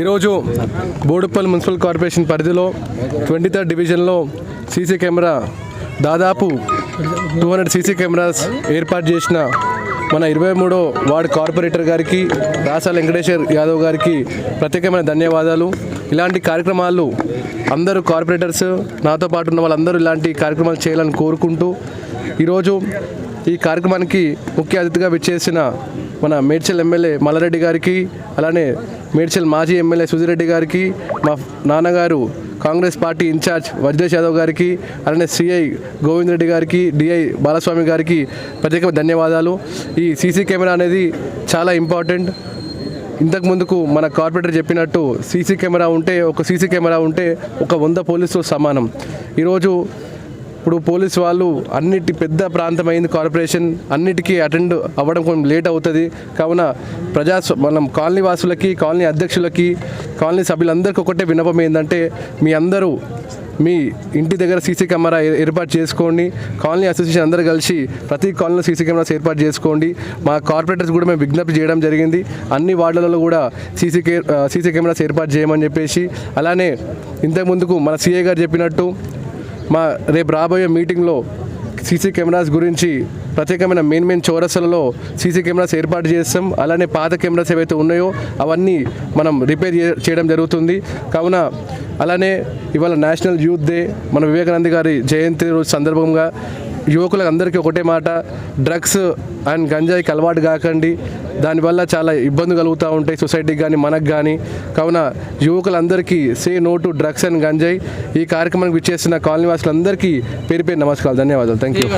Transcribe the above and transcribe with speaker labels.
Speaker 1: ఈరోజు Boduppal municipal corporation పరిధిలో twenty third డివిజన్లో సీసీ కెమెరా దాదాపు టూ హండ్రెడ్ సీసీ కెమెరాస్ ఏర్పాటు చేసిన మన ఇరవై మూడో వార్డ్ కార్పొరేటర్ గారికి రాసా వెంకటేశ్వర్ యాదవ్ గారికి ప్రత్యేకమైన ధన్యవాదాలు. ఇలాంటి కార్యక్రమాలు అందరూ కార్పొరేటర్స్ నాతో పాటు ఉన్న వాళ్ళందరూ ఇలాంటి కార్యక్రమాలు చేయాలని కోరుకుంటూ ఈరోజు ఈ కార్యక్రమానికి ముఖ్య అతిథిగా విచ్చేసిన మన మేడ్చల్ ఎమ్మెల్యే మల్లారెడ్డి గారికి అలానే మేడ్చల్ మాజీ ఎమ్మెల్యే సుజిరెడ్డి గారికి మా నాన్నగారు Congress party in-charge Vajresh Yadav గారికి అలానే సిఐ గోవింద్ రెడ్డి గారికి డిఐ బాలస్వామి గారికి ప్రత్యేక ధన్యవాదాలు. ఈ సీసీ కెమెరా అనేది చాలా ఇంపార్టెంట్. ఇంతకు ముందుకు మన కార్పొరేటర్ చెప్పినట్టు సీసీ కెమెరా ఉంటే ఒక సీసీ కెమెరా ఉంటే ఒక వంద పోలీసులు సమానం. ఈరోజు ఇప్పుడు పోలీస్ వాళ్ళు అన్నిటి పెద్ద ప్రాంతం అయింది కార్పొరేషన్. అన్నిటికీ అటెండ్ అవ్వడం కొంచెం లేట్ అవుతుంది. కావున ప్రజా మనం కాలనీ వాసులకి కాలనీ అధ్యక్షులకి కాలనీ సభ్యులందరికీ ఒకటే వినపం ఏంటంటే మీ అందరూ మీ ఇంటి దగ్గర సీసీ కెమెరా ఏర్పాటు చేసుకోండి. కాలనీ అసోసియేషన్ అందరూ కలిసి ప్రతి కాలనీలో సీసీ కెమెరాస్ ఏర్పాటు చేసుకోండి. మా కార్పొరేటర్స్ కూడా మేము విజ్ఞప్తి చేయడం జరిగింది. అన్ని వార్డులలో కూడా సీసీ కే సీసీ కెమెరాస్ ఏర్పాటు చేయమని చెప్పేసి అలానే ఇంతకుముందుకు మన సీఏ గారు చెప్పినట్టు మా రేపు రాబోయే మీటింగ్లో సీసీ కెమెరాస్ గురించి ప్రత్యేకమైన మెయిన్ మెయిన్ చౌరస్తలలో సీసీ కెమెరాస్ ఏర్పాటు చేస్తాం. అలానే పాత కెమెరాస్ ఏవైతే ఉన్నాయో అవన్నీ మనం రిపేర్ చేయడం జరుగుతుంది. కావున అలానే ఇవాళ నేషనల్ యూత్ డే మన వివేకానంద గారి జయంతి రోజు సందర్భంగా యువకులకు అందరికీ ఒకటే మాట డ్రగ్స్ అండ్ గంజాయికి అలవాటు కాకండి. దానివల్ల చాలా ఇబ్బంది కలుగుతూ ఉంటాయి సొసైటీకి కానీ మనకు కానీ కావున యువకులందరికీ say no to drugs and ganjai. ఈ కార్యక్రమానికి విచ్చేసిన కాలనీ వాసులందరికీ పేరు పేరు నమస్కారాలు ధన్యవాదాలు. Thank you